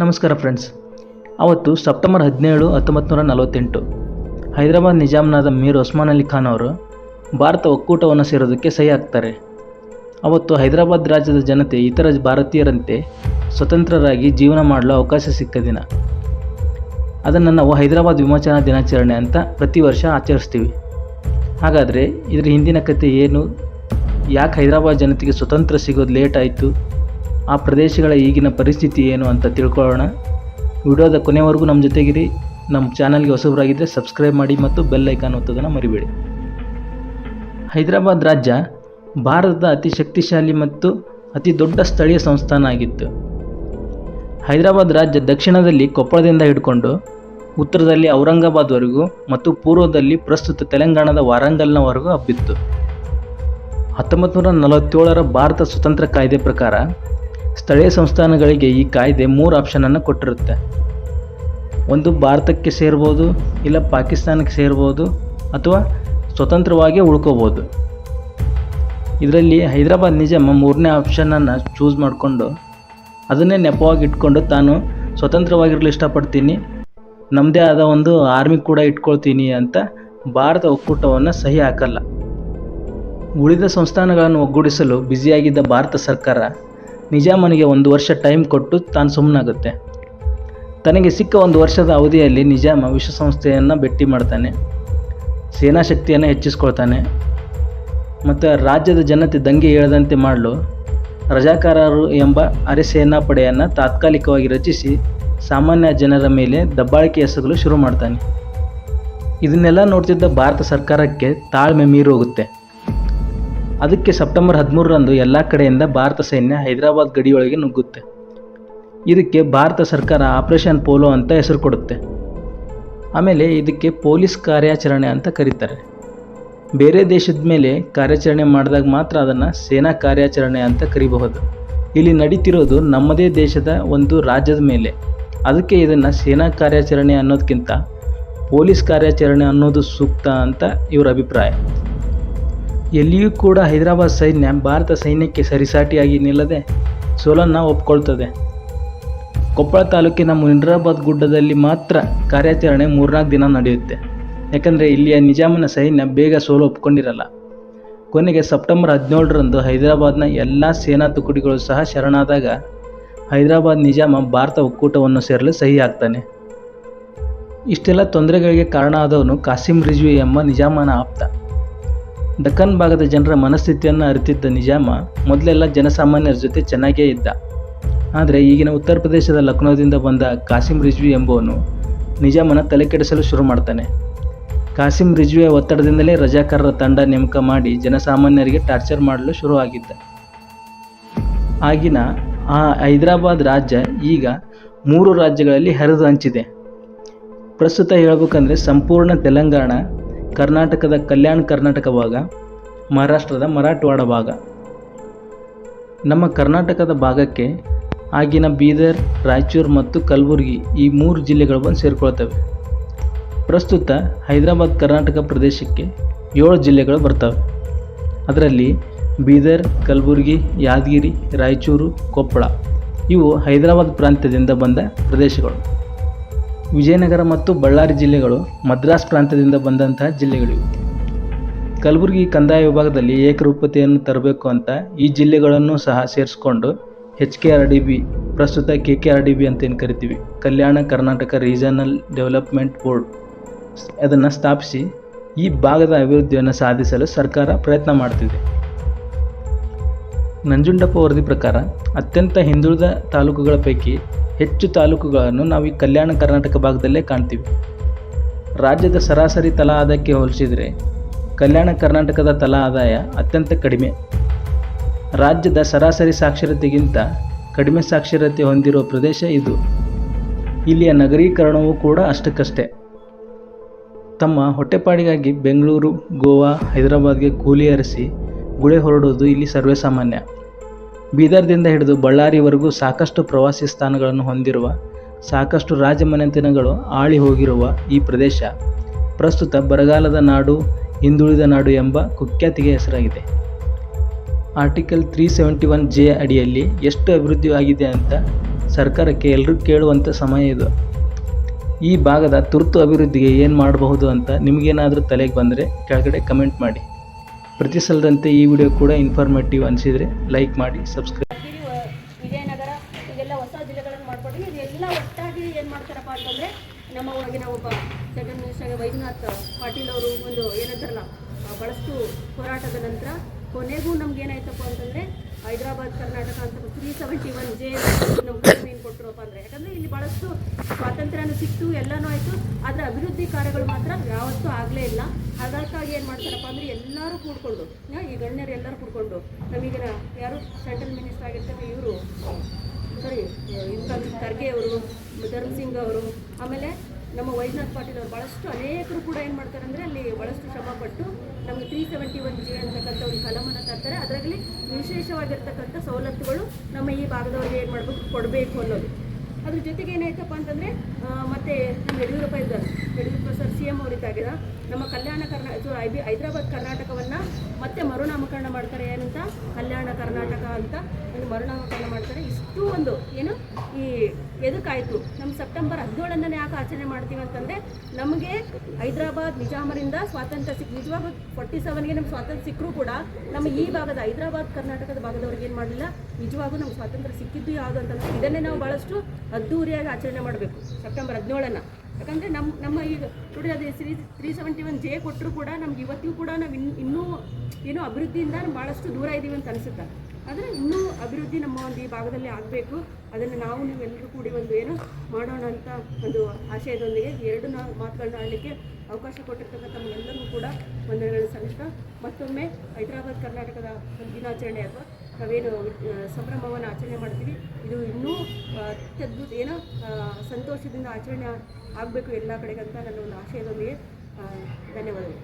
ನಮಸ್ಕಾರ ಫ್ರೆಂಡ್ಸ್ ಅವತ್ತು ಸೆಪ್ಟೆಂಬರ್ ಹದಿನೇಳು ಹತ್ತೊಂಬತ್ತು ನೂರ ನಲವತ್ತೆಂಟು. ಹೈದರಾಬಾದ್ ನಿಜಾಮ್ನಾದ ಮೀರ್ ಉಸ್ಮಾನ್ ಅಲಿ ಖಾನ್ ಅವರು ಭಾರತ ಒಕ್ಕೂಟವನ್ನು ಸೇರೋದಕ್ಕೆ ಸಹಿ ಹಾಕ್ತಾರೆ. ಅವತ್ತು ಹೈದರಾಬಾದ್ ರಾಜ್ಯದ ಜನತೆ ಇತರ ಭಾರತೀಯರಂತೆ ಸ್ವತಂತ್ರರಾಗಿ ಜೀವನ ಮಾಡಲು ಅವಕಾಶ ಸಿಕ್ಕ ದಿನ. ಅದನ್ನು ನಾವು ಹೈದರಾಬಾದ್ ವಿಮೋಚನಾ ದಿನಾಚರಣೆ ಅಂತ ಪ್ರತಿ ವರ್ಷ ಆಚರಿಸ್ತೀವಿ. ಹಾಗಾದರೆ ಇದರ ಹಿಂದಿನ ಕತೆ ಏನು? ಯಾಕೆ ಹೈದರಾಬಾದ್ ಜನತೆಗೆ ಸ್ವತಂತ್ರ ಸಿಗೋದು ಲೇಟ್ ಆಯಿತು? ಆ ಪ್ರದೇಶಗಳ ಈಗಿನ ಪರಿಸ್ಥಿತಿ ಏನು ಅಂತ ತಿಳ್ಕೊಳ್ಳೋಣ. ವಿಡಿಯೋದ ಕೊನೆವರೆಗೂ ನಮ್ಮ ಜೊತೆಗಿರಿ. ನಮ್ಮ ಚಾನಲ್ಗೆ ಹೊಸಬರಾಗಿದ್ದರೆ ಸಬ್ಸ್ಕ್ರೈಬ್ ಮಾಡಿ ಮತ್ತು ಬೆಲ್ ಐಕಾನ್ ಒತ್ತೋದನ್ನು ಮರಿಬೇಡಿ. ಹೈದರಾಬಾದ್ ರಾಜ್ಯ ಭಾರತದ ಅತಿ ಶಕ್ತಿಶಾಲಿ ಮತ್ತು ಅತಿ ದೊಡ್ಡ ಸ್ಥಳೀಯ ಸಂಸ್ಥಾನ ಆಗಿತ್ತು. ಹೈದರಾಬಾದ್ ರಾಜ್ಯ ದಕ್ಷಿಣದಲ್ಲಿ ಕೊಪ್ಪಳದಿಂದ ಹಿಡ್ಕೊಂಡು ಉತ್ತರದಲ್ಲಿ ಔರಂಗಾಬಾದ್ವರೆಗೂ ಮತ್ತು ಪೂರ್ವದಲ್ಲಿ ಪ್ರಸ್ತುತ ತೆಲಂಗಾಣದ ವಾರಂಗಲ್ನವರೆಗೂ ಹಬ್ಬಿತ್ತು. ಹತ್ತೊಂಬತ್ತು ನೂರ ನಲವತ್ತೇಳರ ಭಾರತ ಸ್ವತಂತ್ರ ಕಾಯ್ದೆ ಪ್ರಕಾರ ಸ್ಥಳೀಯ ಸಂಸ್ಥಾನಗಳಿಗೆ ಈ ಕಾಯ್ದೆ ಮೂರು ಆಪ್ಷನನ್ನು ಕೊಟ್ಟಿರುತ್ತೆ. ಒಂದು ಭಾರತಕ್ಕೆ ಸೇರ್ಬೋದು, ಇಲ್ಲ ಪಾಕಿಸ್ತಾನಕ್ಕೆ ಸೇರ್ಬೋದು, ಅಥವಾ ಸ್ವತಂತ್ರವಾಗಿ ಉಳ್ಕೋಬೋದು. ಇದರಲ್ಲಿ ಹೈದರಾಬಾದ್ ನಿಜಾಮ ಮೂರನೇ ಆಪ್ಷನನ್ನು ಚೂಸ್ ಮಾಡಿಕೊಂಡು, ಅದನ್ನೇ ನೆಪವಾಗಿ ಇಟ್ಕೊಂಡು ತಾನು ಸ್ವತಂತ್ರವಾಗಿರಲು ಇಷ್ಟಪಡ್ತೀನಿ ನಮ್ಮದೇ ಆದ ಒಂದು ಆರ್ಮಿ ಕೂಡ ಇಟ್ಕೊಳ್ತೀನಿ ಅಂತ ಭಾರತ ಒಕ್ಕೂಟವನ್ನು ಸಹಿ ಹಾಕಲ್ಲ. ಉಳಿದ ಸಂಸ್ಥಾನಗಳನ್ನು ಒಗ್ಗೂಡಿಸಲು ಬ್ಯುಸಿಯಾಗಿದ್ದ ಭಾರತ ಸರ್ಕಾರ ನಿಜಾಮನಿಗೆ ಒಂದು ವರ್ಷ ಟೈಮ್ ಕೊಟ್ಟು ತಾನು ಸುಮ್ಮನಾಗುತ್ತೆ ತನಗೆ ಸಿಕ್ಕ ಒಂದು ವರ್ಷದ ಅವಧಿಯಲ್ಲಿ ನಿಜಾಮ ವಿಶ್ವಸಂಸ್ಥೆಯನ್ನು ಭೇಟಿ ಮಾಡ್ತಾನೆ. ಸೇನಾ ಶಕ್ತಿಯನ್ನು ಹೆಚ್ಚಿಸ್ಕೊಳ್ತಾನೆ. ಮತ್ತು ರಾಜ್ಯದ ಜನತೆ ದಂಗೆ ಹೇಳದಂತೆ ಮಾಡಲು. ರಜಾಕಾರರು ಎಂಬ ಅರೆ ಸೇನಾ ಪಡೆಯನ್ನು ತಾತ್ಕಾಲಿಕವಾಗಿ ರಚಿಸಿ ಸಾಮಾನ್ಯ ಜನರ ಮೇಲೆ ದಬ್ಬಾಳಿಕೆ ಎಸಗಲು ಶುರು ಮಾಡ್ತಾನೆ. ಇದನ್ನೆಲ್ಲ ನೋಡ್ತಿದ್ದ ಭಾರತ ಸರ್ಕಾರಕ್ಕೆ ತಾಳ್ಮೆ ಮೀರೋಗುತ್ತೆ ಅದಕ್ಕೆ ಸೆಪ್ಟೆಂಬರ್ ಹದಿಮೂರರಂದು ಎಲ್ಲ ಕಡೆಯಿಂದ ಭಾರತ ಸೈನ್ಯ ಹೈದರಾಬಾದ್ ಗಡಿಯೊಳಗೆ ನುಗ್ಗುತ್ತೆ. ಇದಕ್ಕೆ ಭಾರತ ಸರ್ಕಾರ ಆಪರೇಷನ್ ಪೋಲೋ ಅಂತ ಹೆಸರು ಕೊಡುತ್ತೆ. ಆಮೇಲೆ ಇದಕ್ಕೆ ಪೊಲೀಸ್ ಕಾರ್ಯಾಚರಣೆ ಅಂತ ಕರೀತಾರೆ. ಬೇರೆ ದೇಶದ ಮೇಲೆ ಕಾರ್ಯಾಚರಣೆ ಮಾಡಿದಾಗ ಮಾತ್ರ ಅದನ್ನು ಸೇನಾ ಕಾರ್ಯಾಚರಣೆ ಅಂತ ಕರಿಬಹುದು. ಇಲ್ಲಿ ನಡೀತಿರೋದು ನಮ್ಮದೇ ದೇಶದ ಒಂದು ರಾಜ್ಯದ ಮೇಲೆ. ಅದಕ್ಕೆ ಇದನ್ನು ಸೇನಾ ಕಾರ್ಯಾಚರಣೆ ಅನ್ನೋದಕ್ಕಿಂತ ಪೊಲೀಸ್ ಕಾರ್ಯಾಚರಣೆ ಅನ್ನೋದು ಸೂಕ್ತ ಅಂತ ಇವರ ಅಭಿಪ್ರಾಯ. ಎಲ್ಲಿಯೂ ಕೂಡ ಹೈದರಾಬಾದ್ ಸೈನ್ಯ ಭಾರತ ಸೈನ್ಯಕ್ಕೆ ಸರಿಸಾಟಿಯಾಗಿ ನಿಲ್ಲದೆ ಸೋಲನ್ನು ಒಪ್ಕೊಳ್ತದೆ. ಕೊಪ್ಪಳ ತಾಲೂಕಿನ ಮುನಿರಾಬಾದ್ ಗುಡ್ಡದಲ್ಲಿ ಮಾತ್ರ ಕಾರ್ಯಾಚರಣೆ ಮೂರ್ನಾಲ್ಕು ದಿನ ನಡೆಯುತ್ತೆ. ಯಾಕಂದರೆ ಇಲ್ಲಿಯ ನಿಜಾಮನ ಸೈನ್ಯ ಬೇಗ ಸೋಲು ಒಪ್ಕೊಂಡಿರಲ್ಲ. ಕೊನೆಗೆ ಸೆಪ್ಟೆಂಬರ್ ಹದಿನೇಳರಂದು ಹೈದರಾಬಾದ್ನ ಎಲ್ಲ ಸೇನಾ ತುಕಡಿಗಳು ಸಹ ಶರಣಾದಾಗ ಹೈದರಾಬಾದ್ ನಿಜಾಮ ಭಾರತ ಒಕ್ಕೂಟವನ್ನು ಸೇರಲು ಸಹಿ ಆಗ್ತಾನೆ ಇಷ್ಟೆಲ್ಲ ತೊಂದರೆಗಳಿಗೆ ಕಾರಣ ಆದವನು ಕಾಸಿಂ ರಿಜ್ವಿ ಎಂಬ ನಿಜಾಮನ ಆಪ್ತ. ದಕ್ಕನ್ ಭಾಗದ ಜನರ ಮನಸ್ಥಿತಿಯನ್ನು ಅರಿತಿದ್ದ ನಿಜಾಮ ಮೊದಲೆಲ್ಲ ಜನಸಾಮಾನ್ಯರ ಜೊತೆ ಚೆನ್ನಾಗೇ ಇದ್ದ. ಆದರೆ ಈಗಿನ ಉತ್ತರ ಪ್ರದೇಶದ ಲಕ್ನೋದಿಂದ ಬಂದ ಕಾಸಿಂ ರಿಜ್ವಿ ಎಂಬುವನು ನಿಜಾಮನ ತಲೆ ಕೆಡಿಸಲು ಶುರು ಮಾಡ್ತಾನೆ. ಕಾಸಿಂ ರಿಜ್ವಿಯ ಒತ್ತಡದಿಂದಲೇ ರಜಾಕಾರರ ತಂಡ ನೇಮಕ ಮಾಡಿ ಜನಸಾಮಾನ್ಯರಿಗೆ ಟಾರ್ಚರ್ ಮಾಡಲು ಶುರುವಾಗಿದ್ದ. ಆಗಿನ ಆ ಹೈದರಾಬಾದ್ ರಾಜ್ಯ ಈಗ ಮೂರು ರಾಜ್ಯಗಳಲ್ಲಿ ಹರಿದು ಹಂಚಿದೆ. ಪ್ರಸ್ತುತ ಹೇಳಬೇಕಂದ್ರೆ ಸಂಪೂರ್ಣ ತೆಲಂಗಾಣ ಕರ್ನಾಟಕದ ಕಲ್ಯಾಣ ಕರ್ನಾಟಕ ಭಾಗ, ಮಹಾರಾಷ್ಟ್ರದ ಮರಾಠವಾಡ ಭಾಗ. ನಮ್ಮ ಕರ್ನಾಟಕದ ಭಾಗಕ್ಕೆ ಆಗಿನ ಬೀದರ್, ರಾಯಚೂರು ಮತ್ತು ಕಲಬುರಗಿ ಈ ಮೂರು ಜಿಲ್ಲೆಗಳು ಬಂದು ಸೇರಿಕೊಳ್ತವೆ. ಪ್ರಸ್ತುತ ಹೈದರಾಬಾದ್ ಕರ್ನಾಟಕ ಪ್ರದೇಶಕ್ಕೆ ಏಳು ಜಿಲ್ಲೆಗಳು ಬರ್ತವೆ. ಅದರಲ್ಲಿ ಬೀದರ್, ಕಲಬುರಗಿ, ಯಾದಗಿರಿ, ರಾಯಚೂರು, ಕೊಪ್ಪಳ ಇವು ಹೈದರಾಬಾದ್ ಪ್ರಾಂತ್ಯದಿಂದ ಬಂದ ಪ್ರದೇಶಗಳು. ವಿಜಯನಗರ ಮತ್ತು ಬಳ್ಳಾರಿ ಜಿಲ್ಲೆಗಳು ಮದ್ರಾಸ್ ಪ್ರಾಂತ್ಯದಿಂದ ಬಂದಂತಹ ಜಿಲ್ಲೆಗಳಿವೆ. ಕಲಬುರಗಿ ಕಂದಾಯ ವಿಭಾಗದಲ್ಲಿ ಏಕರೂಪತೆಯನ್ನು ತರಬೇಕು ಅಂತ ಈ ಜಿಲ್ಲೆಗಳನ್ನು ಸಹ ಸೇರಿಸ್ಕೊಂಡು H K R D B, ಪ್ರಸ್ತುತ K K R D B ಅಂತ ಏನು ಕರಿತೀವಿ. Kalyana Karnataka regional development board ಅದನ್ನು ಸ್ಥಾಪಿಸಿ ಈ ಭಾಗದ ಅಭಿವೃದ್ಧಿಯನ್ನು ಸಾಧಿಸಲು ಸರ್ಕಾರ ಪ್ರಯತ್ನ ಮಾಡ್ತಿದೆ. ನಂಜುಂಡಪ್ಪ ವರದಿ ಪ್ರಕಾರ, ಅತ್ಯಂತ ಹಿಂದುಳಿದ ತಾಲೂಕುಗಳ ಪೈಕಿ ಹೆಚ್ಚು ತಾಲೂಕುಗಳನ್ನು ನಾವು ಈ ಕಲ್ಯಾಣ ಕರ್ನಾಟಕ ಭಾಗದಲ್ಲೇ ಕಾಣ್ತೀವಿ. ರಾಜ್ಯದ ಸರಾಸರಿ ತಲಾ ಆದಾಯಕ್ಕೆ ಹೋಲಿಸಿದರೆ, ಕಲ್ಯಾಣ ಕರ್ನಾಟಕದ ತಲಾ ಆದಾಯ ಅತ್ಯಂತ ಕಡಿಮೆ. ರಾಜ್ಯದ ಸರಾಸರಿ ಸಾಕ್ಷರತೆಗಿಂತ ಕಡಿಮೆ ಸಾಕ್ಷರತೆ ಹೊಂದಿರುವ ಪ್ರದೇಶ ಇದು. ಇಲ್ಲಿಯ ನಗರೀಕರಣವೂ ಕೂಡ ಅಷ್ಟಕ್ಕಷ್ಟೇ. ತಮ್ಮ ಹೊಟ್ಟೆಪಾಡಿಗಾಗಿ ಬೆಂಗಳೂರು, ಗೋವಾ, ಹೈದರಾಬಾದ್ಗೆ ಕೂಲಿ ಹರಿಸಿ ಗುಳೆ ಹೊರಡುವುದು ಇಲ್ಲಿ ಸರ್ವೇಸಾಮಾನ್ಯ. ಬೀದರ್ದಿಂದ ಹಿಡಿದು ಬಳ್ಳಾರಿವರೆಗೂ ಸಾಕಷ್ಟು ಪ್ರವಾಸಿ ಸ್ಥಾನಗಳನ್ನು ಹೊಂದಿರುವ, ಸಾಕಷ್ಟು ರಾಜಮನೆತನಗಳು ಆಳಿ ಹೋಗಿರುವ ಈ ಪ್ರದೇಶ, ಪ್ರಸ್ತುತ ಬರಗಾಲದ ನಾಡು, ಹಿಂದುಳಿದ ನಾಡು ಎಂಬ ಕುಖ್ಯಾತಿಗೆ ಹೆಸರಾಗಿದೆ. Article three seventy one J ಅಡಿಯಲ್ಲಿ ಎಷ್ಟು ಅಭಿವೃದ್ಧಿ ಆಗಿದೆ ಅಂತ ಸರ್ಕಾರಕ್ಕೆ ಎಲ್ಲರೂ ಕೇಳುವಂಥ ಸಮಯ ಇದು. ಈ ಭಾಗದ ತುರ್ತು ಅಭಿವೃದ್ಧಿಗೆ ಏನು ಮಾಡಬಹುದು ಅಂತ ನಿಮಗೇನಾದರೂ ತಲೆಗೆ ಬಂದರೆ ಕೆಳಗಡೆ ಕಮೆಂಟ್ ಮಾಡಿ. ಪ್ರತಿ ಸಲದಂತೆ ಈ ವಿಡಿಯೋ ಕೂಡ ಇನ್ಫಾರ್ಮೇಟಿವ್ ಅನಿಸಿದರೆ ಲೈಕ್ ಮಾಡಿ ಸಬ್ಸ್ಕ್ರೈಬ್ ವಿಜಯನಗರ, ಇದೆಲ್ಲ ಹೊಸ ಜಿಲ್ಲೆಗಳನ್ನು ಮಾಡ್ಕೊಂಡ್ವಿ ಇದೆಲ್ಲ ಒಟ್ಟಾಗಿ ಏನು ಮಾಡ್ತಾರಪ್ಪ ಅಂತಂದರೆ ನಮ್ಮ ಒಳಗಿನ ಒಬ್ಬ ಸೆಕೆಂಡ್ ಮಿನಿಸ್ಟರ್ ವೈದ್ಯನಾಥ್ ಪಾಟೀಲ್ ಅವರು ಒಂದು ಏನಂತಾರಲ್ಲ ಬಹಳಷ್ಟು ಹೋರಾಟದ ನಂತರ ಕೊನೆಗೂ ನಮ್ಗೆ ಏನಾಯ್ತಪ್ಪ ಅಂತಂದರೆ ಹೈದರಾಬಾದ್, ಕರ್ನಾಟಕ ಅಂತ ತ್ರೀ ಸೆವೆಂಟಿ ಒನ್ ಜೆ ನಮ್ಗೆ ಕೊಟ್ಟರುಪ್ಪ ಅಂದ್ರೆ. ಯಾಕಂದರೆ ಇಲ್ಲಿ ಭಾಳಷ್ಟು ಸ್ವಾತಂತ್ರ್ಯನೂ ಸಿಕ್ತು, ಎಲ್ಲಾನು ಆಯಿತು. ಆದರೆ ಅಭಿವೃದ್ಧಿ ಕಾರ್ಯಗಳು ಮಾತ್ರ ಯಾವತ್ತೂ ಆಗಲೇ ಇಲ್ಲ. ಅದಕ್ಕಾಗಿ ಏನು ಮಾಡ್ತಾರಪ್ಪ ಅಂದರೆ ಎಲ್ಲರೂ ಕೂಡ್ಕೊಂಡು ಈ ಗಣ್ಯರು ಎಲ್ಲರೂ ಕೂಡ್ಕೊಂಡು ನಮಗಿನ ಯಾರು ಸೆಂಟ್ರಲ್ ಮಿನಿಸ್ಟರ್ ಆಗಿರ್ತಾರೆ ಇವರು ಸರಿ ಖರ್ಗೆ ಅವರು, ಧರ್ಮ್ ಸಿಂಗ್ ಅವರು, ಆಮೇಲೆ ನಮ್ಮ ವೈದ್ಯನಾಥ್ ಪಾಟೀಲ್ ಅವರು ಭಾಳಷ್ಟು ಅನೇಕರು ಕೂಡ ಏನು ಮಾಡ್ತಾರೆ ಅಂದರೆ ಅಲ್ಲಿ ಭಾಳಷ್ಟು ಶ್ರಮಪಟ್ಟು ನಮಗೆ ತ್ರೀ ಸೆವೆಂಟಿ ಒನ್ ಜಿ ಅಂತಕ್ಕಂಥ ಒಂದು ಕಲಮನ್ನು ತರ್ತಾರೆ. ಅದರಲ್ಲಿ ವಿಶೇಷವಾಗಿರ್ತಕ್ಕಂಥ ಸವಲತ್ತುಗಳು ನಮ್ಮ ಈ ಭಾಗದವ್ರಿಗೆ ಏನು ಮಾಡಬೇಕು ಕೊಡಬೇಕು ಅನ್ನೋದು. ಅದ್ರ ಜೊತೆಗೆ ಏನಾಯ್ತಪ್ಪ ಅಂತಂದರೆ ಮತ್ತೆ ನಮ್ಮ ಯಡಿಯೂರಪ್ಪ ಇದ್ದಾರೆ. ಯಡಿಯೂರಪ್ಪ ಸರ್ ಸಿ ಎಂ ಅವರಿದ್ದಾಗಿದ ನಮ್ಮ ಕಲ್ಯಾಣ ಕರ್ನಾಟಕ ಐ ಬಿ ಹೈದರಾಬಾದ್ ಕರ್ನಾಟಕವನ್ನು ಮತ್ತೆ ಮರುನಾಮಕರಣ ಮಾಡ್ತಾರೆ ಏನಂತ? ಕಲ್ಯಾಣ ಕರ್ನಾಟಕ ಅಂತ. ಒಂದು ಮರುನಾಮಕರಣ ಮಾಡ್ತಾರೆ. ಇಷ್ಟು ಒಂದು ಏನು ಈ ಎದಕ್ಕಾಯಿತು? ನಮ್ಮ ಸೆಪ್ಟೆಂಬರ್ ಹದಿನೇಳನೇ ಯಾಕೆ ಆಚರಣೆ ಮಾಡ್ತೀವಿ ಅಂತಂದರೆ ನಮಗೆ ಹೈದರಾಬಾದ್, ನಿಜಾಮರಿಂದ ಸ್ವಾತಂತ್ರ್ಯ ಸಿಕ್ಕಿ ನಿಜವಾಗ ಫೋರ್ಟಿ ಸೆವೆನ್ಗೆ ನಮ್ಗೆ ಸ್ವಾತಂತ್ರ್ಯ ಸಿಕ್ಕರೂ ಕೂಡ ನಮ್ಮ ಈ ಭಾಗದ ಹೈದರಾಬಾದ್, ಕರ್ನಾಟಕದ ಭಾಗದವ್ರಿಗೆ ಏನು ಮಾಡಲಿಲ್ಲ? ನಿಜವಾಗೂ ನಮ್ಗೆ ಸ್ವಾತಂತ್ರ್ಯ ಸಿಕ್ಕಿದ್ದು ಯಾವುದು ಅಂತಂದ್ರೆ ಇದನ್ನೇ ನಾವು ಭಾಳಷ್ಟು ಅದ್ದೂರಿಯಾಗಿ ಆಚರಣೆ ಮಾಡಬೇಕು ಸೆಪ್ಟೆಂಬರ್ ಹದಿನೇಳನ್ನು. ಯಾಕಂದರೆ ನಮ್ಮ ನಮ್ಮ ಈಗ ನೋಡಿ ಅದೇ three three seventy one J ಕೊಟ್ಟರು ಕೂಡ ನಮ್ಗೆ ಇವತ್ತಿಗೂ ಕೂಡ ನಾವು ಇನ್, ಇನ್ನೂ ಏನೋ ಅಭಿವೃದ್ಧಿಯಿಂದ ಭಾಳಷ್ಟು ದೂರ ಇದ್ದೀವಿ ಅಂತ ಅನಿಸುತ್ತೆ. ಆದರೆ ಇನ್ನೂ ಅಭಿವೃದ್ಧಿ ನಮ್ಮ ಒಂದು ಈ ಭಾಗದಲ್ಲಿ ಆಗಬೇಕು. ಅದನ್ನು ನಾವು ನೀವೆಲ್ಲರೂ ಕೂಡಿ ಒಂದು ಏನು ಮಾಡೋಣ ಅಂತ ಒಂದು ಆಶಯದೊಂದಿಗೆ ಎರಡು ಮಾತುಗಳನ್ನ ಆಡಲಿಕ್ಕೆ ಅವಕಾಶ ಕೊಟ್ಟಿರ್ತಕ್ಕಂಥ ತಮ್ಮೆಲ್ಲರಿಗೂ ಕೂಡ ವಂದನೆಗಳನ್ನು ಸಲ್ಲಿಸ್ತಾ ಮತ್ತೊಮ್ಮೆ ಹೈದರಾಬಾದ್ ಕರ್ನಾಟಕದ ದಿನಾಚರಣೆ ಅಥವಾ ನಾವೇನು ಸಂಭ್ರಮವನ್ನು ಆಚರಣೆ ಮಾಡ್ತೀವಿ. ಇದು ಇನ್ನೂ ಅತ್ಯದ್ಭುತ ಏನೋ ಸಂತೋಷದಿಂದ ಆಚರಣೆ ಆಗಬೇಕು ಎಲ್ಲ ಕಡೆಗಂತ ನನ್ನ ಒಂದು ಆಶಯದೊಂದಿಗೆ ಧನ್ಯವಾದಗಳು.